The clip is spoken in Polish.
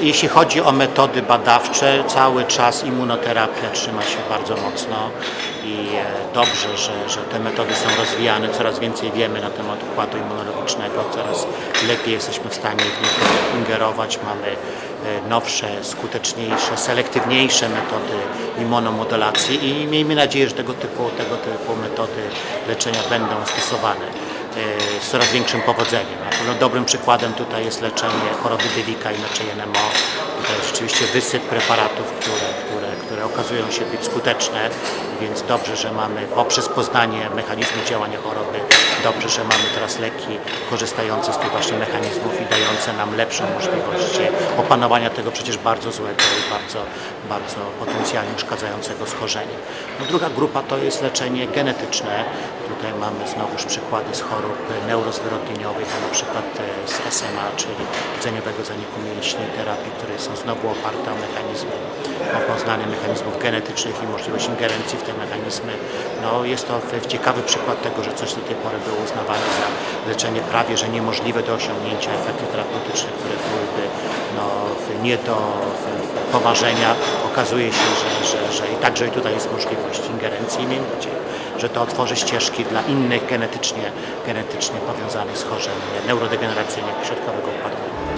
Jeśli chodzi o metody badawcze, cały czas immunoterapia trzyma się bardzo mocno i e, dobrze, że, że te metody są rozwijane, coraz więcej wiemy na temat układu immunologicznego, coraz lepiej jesteśmy w stanie w niego ingerować, mamy e, nowsze, skuteczniejsze, selektywniejsze metody immunomodulacji i miejmy nadzieję, że tego typu, tego typu metody leczenia będą stosowane z coraz większym powodzeniem. Na pewno dobrym przykładem tutaj jest leczenie choroby Dewika i NMO. Tutaj rzeczywiście wysyp preparatów, które, które, okazują się być skuteczne, więc dobrze, że mamy poprzez poznanie mechanizmu działania choroby, dobrze, że mamy teraz leki korzystające z tych właśnie mechanizmów i dające nam lepszą możliwość opanowania tego przecież bardzo złego i bardzo, bardzo potencjalnie uszkadzającego schorzenia. No, druga grupa to jest leczenie genetyczne. Tutaj mamy znowuż przykłady z chorób neurozwyrodnieniowych, na przykład e, z SMA, czyli rdzeniowego zaniku mięśni, terapii, które są znowu oparte o mechanizmy, o poznanie mechanizmów genetycznych i możliwość ingerencji w te mechanizmy. No, jest to ciekawy przykład tego, że coś do tej pory było uznawane za leczenie prawie że niemożliwe do osiągnięcia, efekty terapeutyczne, które byłyby no, nie do poważenia. Okazuje się, że, że, że i także i tutaj jest możliwość ingerencji nadzieję, że to otworzy ścieżki dla innych genetycznie, genetycznie powiązanych schorzeń neurodegeneracyjnych środkowego układu.